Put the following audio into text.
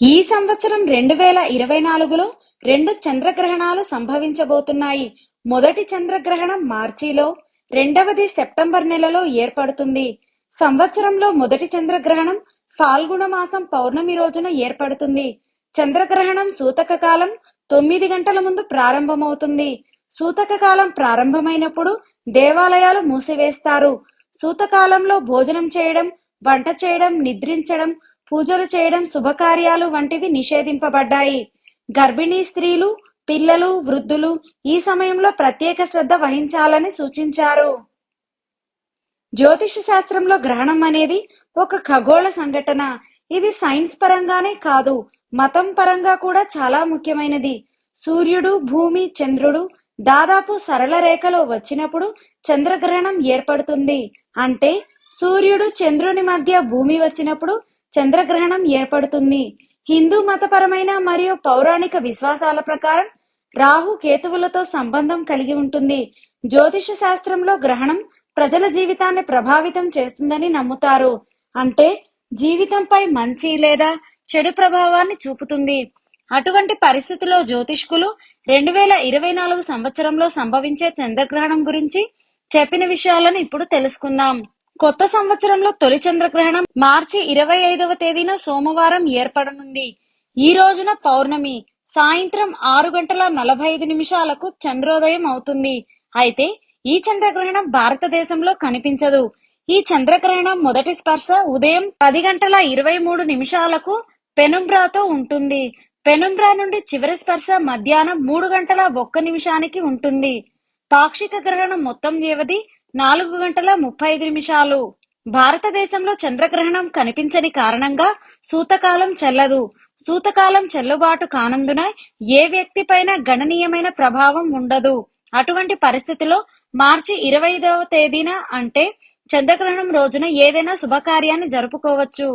ఈ సంవత్సరం రెండు వేల ఇరవై నాలుగులో రెండు చంద్రగ్రహణాలు సంభవించబోతున్నాయి. మొదటి చంద్రగ్రహణం మార్చిలో రెండవది సెప్టెంబర్ నెలలో ఏర్పడుతుంది. సంవత్సరంలో మొదటి చంద్రగ్రహణం ఫాల్గుణ మాసం పౌర్ణమి రోజున ఏర్పడుతుంది. చంద్రగ్రహణం సూతక కాలం తొమ్మిది గంటల ముందు ప్రారంభమవుతుంది. సూతక కాలం ప్రారంభమైనప్పుడు దేవాలయాలు మూసివేస్తారు. సూతకాలంలో భోజనం చేయడం వంట చేయడం నిద్రించడం పూజలు చేయడం శుభకార్యాలు వంటివి నిషేధింపబడ్డాయి. గర్భిణీ స్త్రీలు పిల్లలు వృద్ధులు ఈ సమయంలో ప్రత్యేక శ్రద్ధ వహించాలని సూచించారు. జ్యోతిష శాస్త్రంలో గ్రహణం అనేది ఒక ఖగోళ సంఘటన. ఇది సైన్స్ పరంగానే కాదు మతం పరంగా కూడా చాలా ముఖ్యమైనది. సూర్యుడు భూమి చంద్రుడు దాదాపు సరళ రేఖలో వచ్చినప్పుడు చంద్రగ్రహణం ఏర్పడుతుంది. అంటే సూర్యుడు చంద్రుని మధ్య భూమి వచ్చినప్పుడు చంద్రగ్రహణం ఏర్పడుతుంది. హిందూ మతపరమైన మరియు పౌరాణిక విశ్వాసాల ప్రకారం రాహు కేతువులతో సంబంధం కలిగి ఉంటుంది. జ్యోతిష శాస్త్రంలో గ్రహణం ప్రజల జీవితాన్ని ప్రభావితం చేస్తుందని నమ్ముతారు. అంటే జీవితంపై మంచి లేదా చెడు ప్రభావాన్ని చూపుతుంది. అటువంటి పరిస్థితిలో జ్యోతిష్కులు రెండు వేల ఇరవై నాలుగు సంవత్సరంలో సంభవించే చంద్రగ్రహణం గురించి చెప్పిన విషయాలను ఇప్పుడు తెలుసుకుందాం. కొత్త సంవత్సరంలో తొలి చంద్రగ్రహణం మార్చి ఇరవై ఐదవ తేదీన సోమవారం ఏర్పడనుంది. ఈ రోజున పౌర్ణమి సాయంత్రం ఆరు గంటల నలభై ఐదు నిమిషాలకు చంద్రోదయం అవుతుంది. అయితే ఈ చంద్రగ్రహణం భారతదేశంలో కనిపించదు. ఈ చంద్రగ్రహణం మొదటి స్పర్శ ఉదయం పది గంటల ఇరవై మూడు నిమిషాలకు పెనుంబ్రాతో ఉంటుంది. పెనుంబ్రా నుండి చివరి స్పర్శ మధ్యాహ్నం మూడు గంటల ఒక్క నిమిషానికి ఉంటుంది. పాక్షిక గ్రహణం మొత్తం వ్యవధి నాలుగు గంటల ముప్పై ఐదు నిమిషాలు. భారతదేశంలో చంద్రగ్రహణం కనిపించని కారణంగా సూతకాలం చెల్లదు. సూతకాలం చెల్లుబాటు కానందున ఏ వ్యక్తిపైన గణనీయమైన ప్రభావం ఉండదు. అటువంటి పరిస్థితిలో మార్చి ఇరవై ఐదవ తేదీన అంటే చంద్రగ్రహణం రోజున ఏదైనా శుభకార్యాన్ని జరుపుకోవచ్చు.